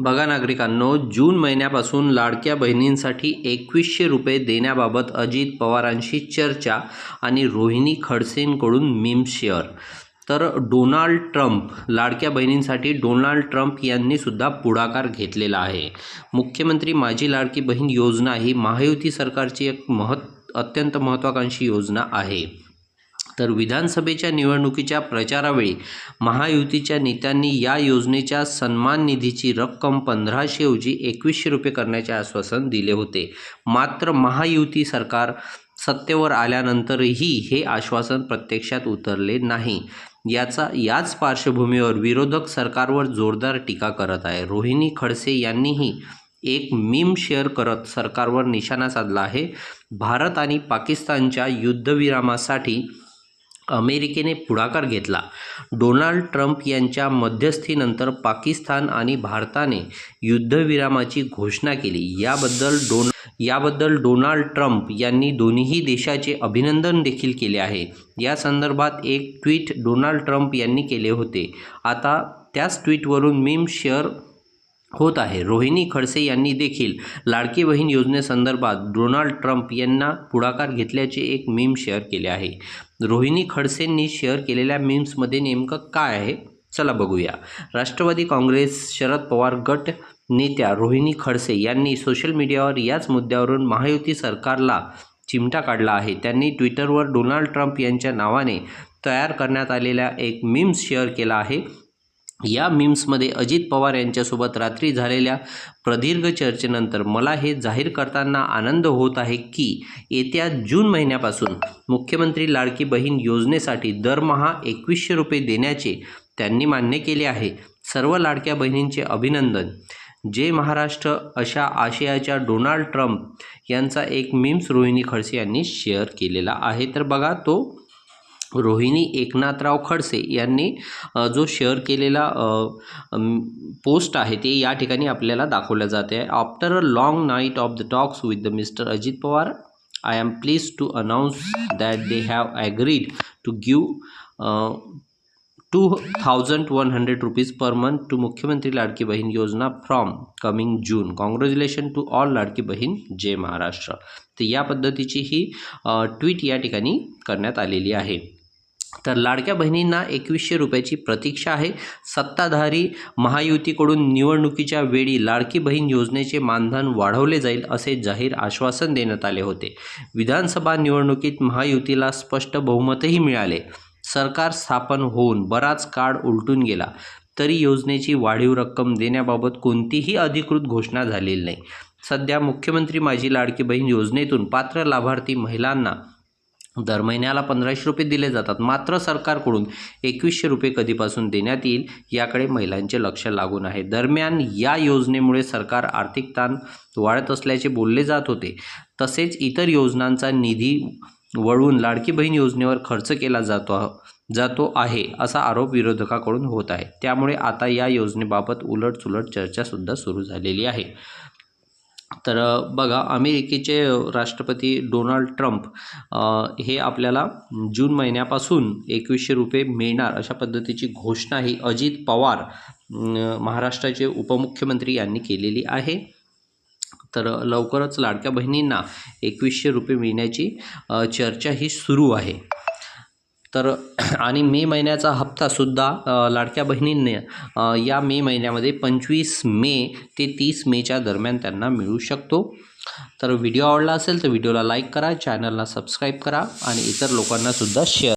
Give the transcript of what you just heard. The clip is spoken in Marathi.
बघा नागरिकांनो जून महिन्यापासून लाडक्या बहिणींसाठी एकवीसशे रुपये देण्याबाबत अजित पवारांशी चर्चा आणि रोहिणी खडसेंकडून मीम शेअर. तर डोनाल्ड ट्रम्प लाडक्या बहिणींसाठी डोनाल्ड ट्रम्प यांनीसुद्धा पुढाकार घेतलेला आहे. मुख्यमंत्री माझी लाडकी बहीण योजना ही महायुती सरकारची एक महत् अत्यंत महत्त्वाकांक्षी योजना आहे. तर विधानसभेच्या निवडणुकीच्या प्रचारावेळी महायुतीच्या नेत्यांनी या योजनेच्या सन्मान निधीची रक्कम पंधराशेऐवजी एकवीसशे रुपये करण्याचे आश्वासन दिले होते. मात्र महायुती सरकार सत्तेवर आल्यानंतरही हे आश्वासन प्रत्यक्षात उतरले नाही. याचा याच पार्श्वभूमीवर विरोधक सरकारवर जोरदार टीका करत आहे. रोहिणी खडसे यांनीही एक मीम शेअर करत सरकारवर निशाणा साधला आहे. भारत आणि पाकिस्तानच्या युद्धविरामासाठी अमेरिकेने पुढाकार घेतला. डोनाल्ड ट्रम्प यांच्या मध्यस्थीनंतर पाकिस्तान आणि भारताने युद्धविरामाची घोषणा केली. याबद्दल डोन याबद्दल डोनाल्ड ट्रम्प यांनी दोन्ही देशाचे अभिनंदन देखील केले आहे. या संदर्भात एक ट्विट डोनाल्ड ट्रम्प यांनी केले होते. आता त्याच ट्विटवरून मीम शेअर होत आहे. रोहिणी खडसे यांनी देखील लाडकी बहीण योजनेसंदर्भात डोनाल्ड ट्रम्प यांना पुढाकार घेतल्याचे एक मीम शेअर केले आहे. रोहिणी खडसेंनी शेअर केलेल्या मीम्समध्ये नेमकं काय आहे चला बघूया. राष्ट्रवादी काँग्रेस शरद पवार गट नेत्या रोहिणी खडसे यांनी सोशल मीडियावर याच मुद्द्यावरून महायुती सरकारला चिमटा काढला आहे. त्यांनी ट्विटरवर डोनाल्ड ट्रम्प यांच्या नावाने तयार करण्यात आलेला एक मीम्स शेअर केला आहे. या मीम्समध्ये अजित पवार यांच्यासोबत रात्री झालेल्या प्रदीर्घ चर्चेनंतर मला हे जाहीर करताना आनंद होत आहे की येत्या जून महिन्यापासून मुख्यमंत्री लाडकी बहीण योजनेसाठी दरमहा एकवीसशे रुपये देण्याचे त्यांनी मान्य केले आहे. सर्व लाडक्या बहिणींचे अभिनंदन. जय महाराष्ट्र अशा आशयाच्या डोनाल्ड ट्रम्प यांचा एक मीम्स रोहिणी खडसे यांनी शेअर केलेला आहे. तर बघा तो रोहिणी एकनाथराव खडसे यांनी जो शेअर केलेला पोस्ट आहे ते या ठिकाणी आपल्याला दाखवल्या जाते आहे. After a long night of the talks with the mister Ajit Pawar I am please to announce that they have agreed to give two thousand one hundred rupees per month to Mukhyamantri Ladki Bahin Yojana from coming June. Congratulation to all Ladki Bahin Jai Maharashtra. तर या पद्धतीची ही ट्विट या ठिकाणी करण्यात आलेली आहे. तर लाडक्या बहिणींना एकवीसशे रुपयाची प्रतीक्षा आहे. सत्ताधारी महायुतीकडून निवडणुकीच्या वेळी लाडकी बहीण योजनेचे मानधन वाढवले जाईल असे जाहीर आश्वासन देण्यात आले होते. विधानसभा निवडणुकीत महायुतीला स्पष्ट बहुमतही मिळाले. सरकार स्थापन होऊन बराच काळ उलटून गेला. तरी योजनेची वाढीव रक्कम देण्याबाबत कोणतीही अधिकृत घोषणा झालेली नाही. सध्या मुख्यमंत्री माझी लाडकी बहीण योजनेतून पात्र लाभार्थी महिलांना दर महिन्याला पंधराशे रुपये दिले जातात. मात्र सरकारकडून एकवीसशे रुपये कधीपासून देण्यात येईल याकडे महिलांचे लक्ष लागून आहे. दरम्यान या योजनेमुळे सरकार आर्थिक ताण वाढत असल्याचे बोलले जात होते. तसेच इतर योजनांचा निधी वळवून लाडकी बहीण योजनेवर खर्च केला जातो जातो आहे असा आरोप विरोधकाकडून होत आहे. त्यामुळे आता या योजनेबाबत उलटसुलट चर्चासुद्धा सुरू झालेली आहे. तर बघा अमेरिकेचे राष्ट्रपती डोनाल्ड ट्रम्प हे आपल्याला जून महिन्यापासून एकवीसशे रुपये मिळणार अशा पद्धतीची घोषणा ही अजित पवार महाराष्ट्राचे उपमुख्यमंत्री यांनी केलेली आहे. तर लवकरच लाडक्या बहिणींना एकवीसशे रुपये मिळण्याची चर्चा ही सुरू आहे. तर आणि मे महिन्याचा हप्तासुद्धा लाडक्या बहिणींनी या मे महिन्यामध्ये पंचवीस मे ते तीस मेच्या दरम्यान त्यांना मिळू शकतो. तर व्हिडिओ आवडला असेल तर व्हिडिओला लाईक करा चॅनलला सबस्क्राईब करा आणि इतर लोकांनासुद्धा शेअर